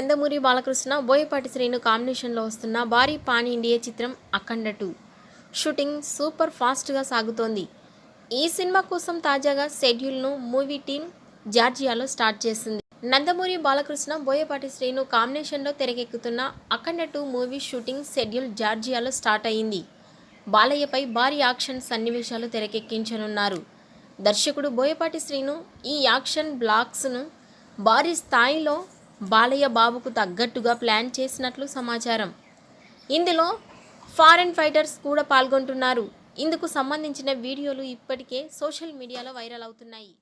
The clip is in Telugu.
నందమూరి బాలకృష్ణ బోయపాటి శ్రీను కాంబినేషన్లో వస్తున్న భారీ పాన్ ఇండియా చిత్రం అఖండ టూ. షూటింగ్ సూపర్ ఫాస్ట్గా సాగుతోంది. ఈ సినిమా కోసం తాజాగా షెడ్యూల్ను మూవీ టీం జార్జియాలో స్టార్ట్ చేసింది. నందమూరి బాలకృష్ణ బోయపాటి శ్రీను కాంబినేషన్లో తెరకెక్కుతున్న Akhanda two movie shooting schedule జార్జియాలో start అయింది. బాలయ్యపై భారీ యాక్షన్ సన్నివేశాలు తెరకెక్కించనున్నారు. దర్శకుడు బోయపాటి శ్రీను ఈ యాక్షన్ బ్లాక్స్ను భారీ స్థాయిలో బాలయ్య బాబుకు తగ్గట్టుగా ప్లాన్ చేసినట్లు సమాచారం. ఇందులో ఫారెన్ ఫైటర్స్ కూడా పాల్గొంటున్నారు. ఇందుకు సంబంధించిన వీడియోలు ఇప్పటికే సోషల్ మీడియాలో వైరల్ అవుతున్నాయి.